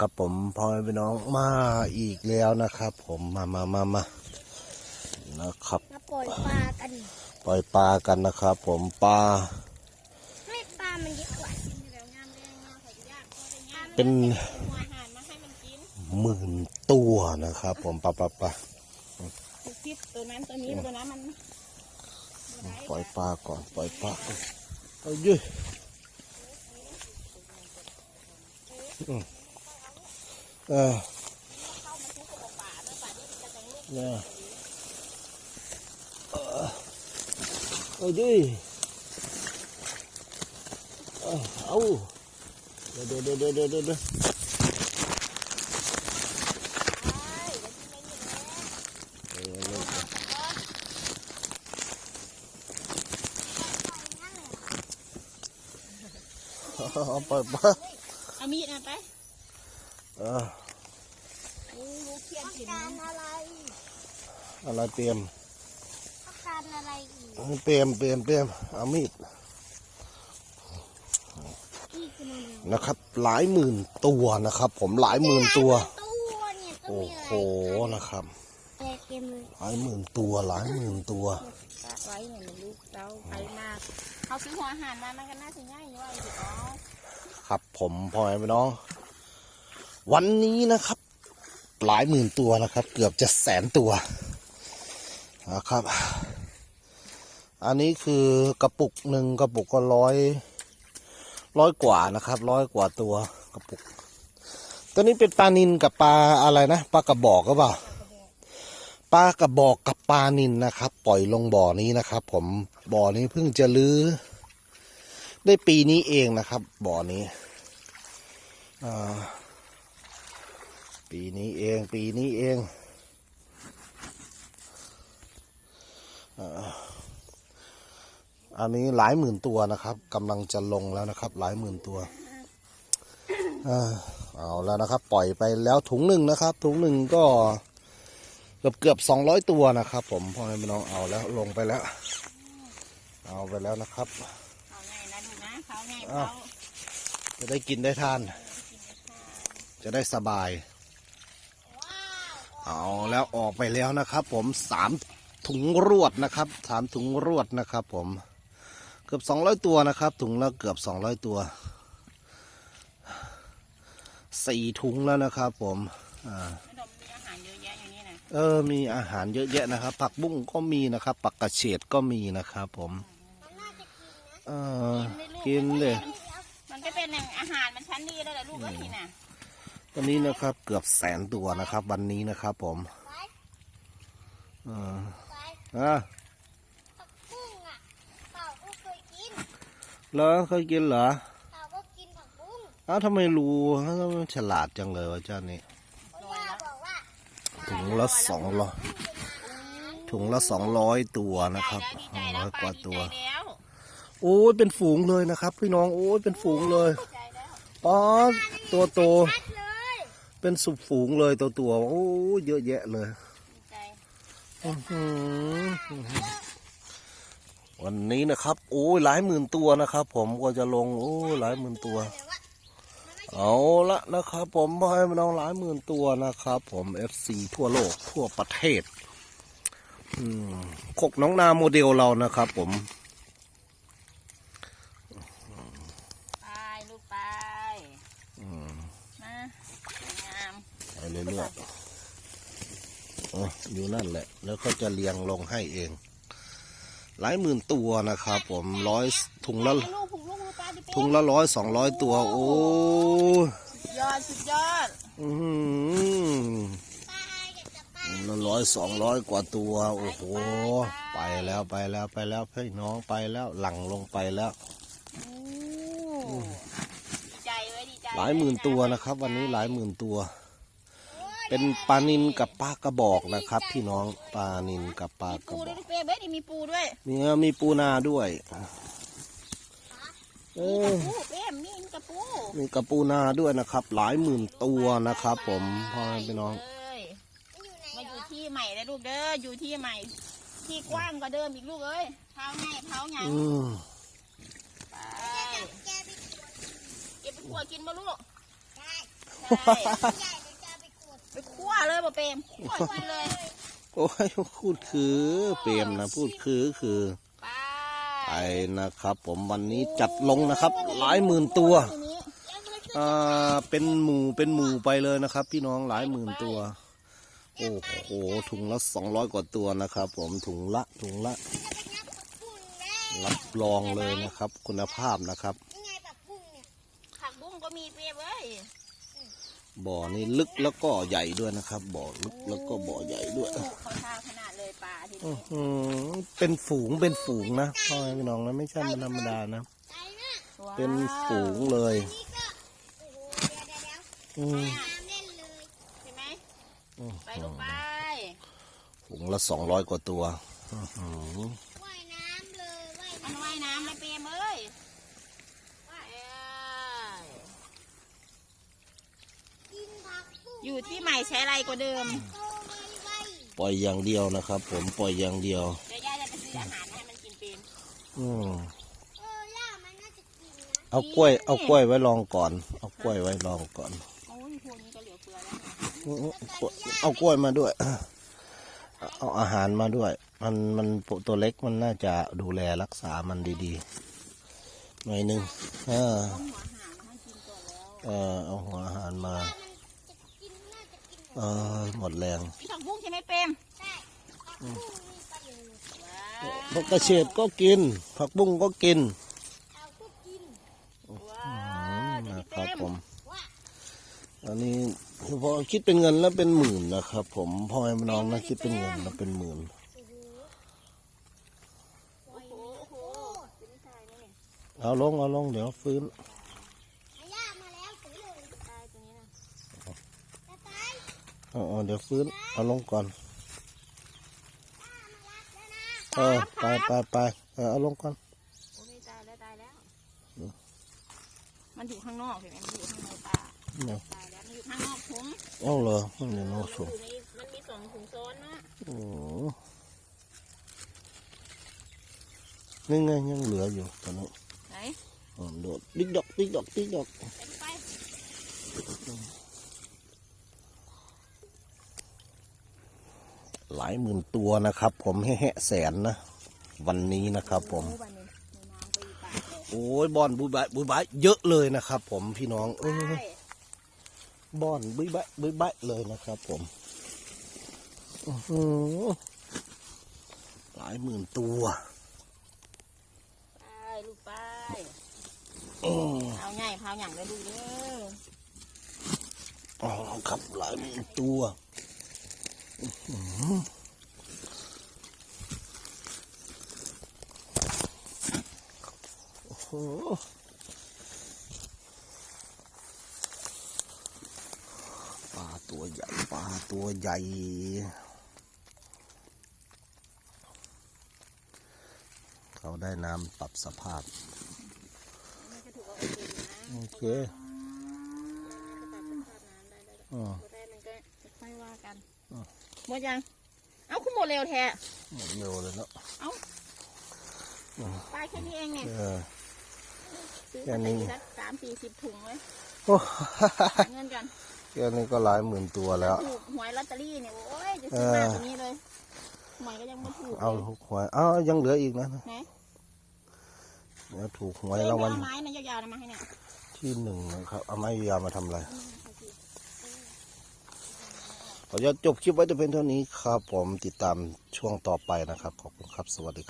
นะครับผมพ่อแม่พี่น้องมาอีกแล้วนะครับ ผมมามามามานะครับมาปล่อยปลากัน ปล่อยปลากันนะครับ ผมปลาให้ปลามันเยอะกว่าเป็นหัวอาหารมาให้มันกินหมื่นตัวนะครับ ผมปลาปลาปลาตัวพิษตัวนั้นตัวนี้ตัวนั้นมันปล่อยปลาก่อนปล่อยปลาก่อนเอาเยอะอืม เออเนี่ยเออเอาดิเอาเอาเดี๋ยวเดี๋ยวเดี๋ยวเดี๋ยวเดี๋ยวเดี๋ยวเออเออเอาปล่อยปลาเอามีดนะไปเออ รู้เพี้ยนต้องถิ่นการอะไรอะไรเตรียมต้องการอะไรอีกเตรียมเตรียมเตรียมเอามีดนี่คือมันนะครับ หลายหมื่นตัวนะครับ ผมหลายหมื่นตัว ตัวเนี่ยต้องโอ้มีอะไรโหนะครับแจกเกมเลยหลายหมื่นตัวหลายหมื่นตัวกะไว้เนี่ยมันลูกเราไปมากเขาซื้อหัวอาหารมามันก็น่าจะง่ายอยู่ว่าอยู่อ๋อครับผมพ่อแม่พี่น้อง วันนี้นะครับ หลายหมื่นตัวนะครับ เกือบจะแสนตัวนะครับ อันนี้คือกระปุกหนึ่งกระปุกก็ร้อยร้อยกว่านะครับร้อยกว่าตัวกระปุก ตัวนี้เป็นปลานินกับปลาอะไรนะปลากระบอกก็เปล่าปลากระบอกกับปลานินนะครับ ปล่อยลงบ่อนี้นะครับ ผมบ่อนี้เพิ่งจะลื้อได้ปีนี้เองนะครับ บ่อนี้อ่า ปีนี้เอง ปีนี้เองอ่าอันนี้หลายหมื่นตัวนะครับกำลังจะลงแล้วนะครับ หลายหมื่นตัวอ่าเอาแล้วนะครับ ปล่อยไปแล้วถุงหนึ่งนะครับ ถุงหนึ่งก็เกือบเกือบสองร้อยตัวนะครับ ผมพ่อแม่พี่น้องเอาแล้วลงไปแล้ว เอาไปแล้วนะครับเขาง่ายนะดูนะเขาง่ายอ้าเขาวจะได้กินได้ทาน จะได้สบาย เอาแล้วออกไปแล้วนะครับ ผมสามถุงรวดนะครับสามถุงรวดนะครับ ผมเกือบสองร้อยตัวนะครับ ถุงละเกือบสองร้อยตัวสี่ถุงแล้วนะครับ ผมอ่าไม่ดมมีอาหารเยอะแยะอย่างนี้นะเออ มีอาหารเยอะแยะนะครับ ผักบุ้งก็มีนะครับปักกระเฉดก็มีนะครับ ผมมันน่าจะกินนะเออกินเลยมันก็เป็นอย่างอาหารมันชั้นดีแล้วแหละลูกเอ้ยนี่นะวันนี้นะครับเกือบแสนตัวนะครับ วันนี้นะครับผมไปเออไปอะผักบุ้งอะเต่าก็เคยกินเหรอเคยกินเหรอเต่าก็กินผักบุ้งอ้าวทำไมรู้ทำไมฉลาดจังเลยวะเจ้านี่เพราะว่าบอกว่าถุงละสองร้อยถุงละสองร้อยตัวนะครับดีสใจองแล้ร้วอยดีกว่าใจตัวแล้วโอ้ยเป็นฝูงเลยนะครับ พี่น้องโอ้ยเป็นฝูงเลยดีใจแล้วอ๋อตัวโตชัด เป็นสุฝูงเลยตัวตัวโอ้ยเยอะแยะเลยวันนี้นะครับ โอ้ยหลายหมื่นตัวนะครับ ผมก็จะลง โอ้ยหลายหมื่นตัว เอาละนะครับ ผมพ่อให้มันน้องหลายหมื่นตัวนะครับ ผม FC ทั่วโลกทั่วประเทศอืมขกน้องนาโมเดลเรานะครับ ผม ไปลูกไป อืม มาสวยงาม ไป เรื่อยๆเอาอยู่นั่นแหละ แล้วก็จะเรียงลงให้เอง หลายหมื่นตัวนะครับ ผมร้อยถุงละลูกผูกลูกลูกปลาดิเป้ถุงละร้อยสองร้อยตัว โอ้ยสุดยอดสุดยอด อื้อหือป้าอยากจะไปถุงละร้อยสองร้อยกว่าตัว โอ้โห ไปแล้วไปแล้วไปแล้วพี่น้องไปแล้วหลังลงไปแล้วโอ้ดีใจไว้ยดีใจหลายหมื่นตัวนะครับ วันนี้หลายหมื่นตัว เป็นปลานินกับปลากระบอกนะครับ พี่น้องปลานินกับปลามีกระปูบด้อวยกลูกเป้เบ้ดิมีปูด้วยมีมีปูนาด้วยเออปูเป้มีกระปูมีกระปูนาด้วยนะครับ หลายหมื่นตัวนะครับ ผมพ่อแม่พี่น้องเลยมันอยู่ไหนมาอเหรยู่อที่ใหม่เลยลูกเด้ออยู่ที่ใหม่ ที่กว้างกว่าเดิมอีกลูกเอ้ยเท้าไงเท้าไงอืมไปแกไปเก็บไปขัวกินมาลูกได้ใช่ใหญ่เลยจะไปกด ไปคั่วเลยบ่เปรมคั่วกินเลย โอ้ยพูดคือเปรมนะพูดคือคือไปไปนะครับ ผมวันนี้จัดลงนะครับ หลายหมื่นตัวทีนี้อ่าเป็นหมู่เป็นหมู่ไปเลยนะครับ พี่น้องหลายหมื่นตัว โอ้โหถุงละสองร้อยกว่าตัวนะครับ ผมถุงละถุงละจะไปงับผักบุ้งแน่รับรองเลยนะครับ คุณภาพนะครับนี่ไงผักบุ้งเนี่ยผักบุ้งก็มีเปรมเว้ย บ่อนี่ลึกแล้วก็ใหญ่ด้วยนะครับ บ่อลึกแล้วก็บ่อใหญ่ด้วยเขาท่าขนาดเลยปลาทีอื้นี้อหือเป็นฝูงเป็นฝูงนะพ่อแม่พี่น้องนะไม่ใช่มันธรรมดานะใจนะว้าวเป็นฝูงเลยนี่ก็โอ้โหเดี๋ยวเดี๋ยวเดี๋ยวอืมน้ำเล่นเลยใช่ไหมอื้อไปหืลูอกไปฝูงละสองร้อยกว่าตัวอื้อหือว่ายน้ำเลยว่ายมันน้ำว่ายน้ำเลยเปรมเอ้ยว่ายเอ้ย กินผักบุ้ง อยู่ที่ใหม่ใช้อะไรกว่าเดิมโตไวไวปล่อยอย่างเดียวนะครับ ผมปล่อยอย่างเดียวเดี๋ยวย่าจะไปซื้ออาหารให้มันกินเป็นอืมเออย่ามันน่าจะกินนะ เอากล้วย เอากล้วยไว้ลองก่อน เอากล้วยไว้ลองก่อนโอ้ยพวกนี้ก็เหลือเฟือแล้วอื้อเอากล้วยมาด้วย เอาอาหารมาด้วย มันมันตัวเล็กมันน่าจะดูแลรักษามันดีๆหน่อยหนึงเออ ต้องหัวอาหารมาให้กินก่อนแล้ว เออเอาหัวอาหารมา มันจะกินน่าจะกิน เออหมดแรงมีผักบุ้งใช่ไหมเปรมใช่ผักบุ้งมีประโยชน์ว้าวผักกระเฉดก็กิน ผักบุ้งก็กินเอาก็กินว้าอืวมเดี๋ยวนะพี่ครับเปรมผมว่าอันนี้พอคิดเป็นเงินแล้วเป็นหมื่นนะครับ ผมพ่อแม่พี่น้องนะคิดเป็นเงินแล้วเป็นหมื่นโอ้โหโอ้โหโอ้โหเป็นนิสัยนี่เอาลงเอาลงเดี๋ยวฟื้น อาย่ามาแล้วถือเลย ตายตัวนี้นะ จะตาย เอาเอาเดี๋ยวฟื้น เอาลงก่อนย่ามารับแล้วนะเออ ไปไปไปเออ เอาลงก่อน โอ้ยตายแล้วตายแล้ว มันอยู่ข้างนอกเห็นไหมมันอยู่ข้างในตาเนี่ยตายแล้วมันอยู่ข้างนอกถุงเอาเหรอมันอยู่นอกมันสูองยู่ในมันมีสองถุงซ้อนเนาะโอ้นี่ไงยังเหลืออยู่ตอนนี้ไหนอ๋อโดดติ๊กดอกติ๊กดอกติ๊กดอกไปไป หลายหมื่นตัวนะครับ ผมแห่แสนนะ วันนี้นะครับผม โอ้วันนี้ในน้ำไปปากเลยโอ้ยบอนบุยบายบุยบายเยอะเลยนะครับ ผมพี่น้อง เออใช่บอนบุยบายบุยบายเลยนะครับ ผมอื้อหือหลายหมื่นตัวไปลูกไปอืมเอาง่ายพาวหยั่งได้ดูเด้ออ๋อครับหลายหมื่นตัวอื้อหือ โอ้โหปลาตัวใหญ่ปลาตัวใหญ่เขาได้น้ำปรับสภาพมันจะถูกเอาไปกินนะโอเคปรับสภาพน้ำได้ได้อ๋อ ได้มันก็ค่อยว่ากัน อะ หมดยัง เอาคุณหมดเร็วแท้เร็วเลยเนาะตายแค่นี้เองเนี่ยเออซื้อแค่มานี้ตีสักสามสี่สิบถุงเลยโอ้หาเงินกันแค่นี้ก็หลายหมื่นตัวแล้วถูกหวยลอตเตอรี่เนี่ยโอ้ยจะซื้อมากกว่านี้เลยหวยก็ยังไม่ถูกเอาเลยหวยอ้าวยังเหลืออีกนะไหนเดี๋ยวถูกหวเอยอรางวัลเอาไม้นะยาวๆนะมาให้เนี่ยที่หนึ่งนะครับเอาไม้ยาวมาทำอะไร ขอจะจบคลิปไว้แต่เพียงเท่านี้ครับ ผมติดตามช่วงต่อไปนะครับ ขอบคุณครับ สวัสดีครับ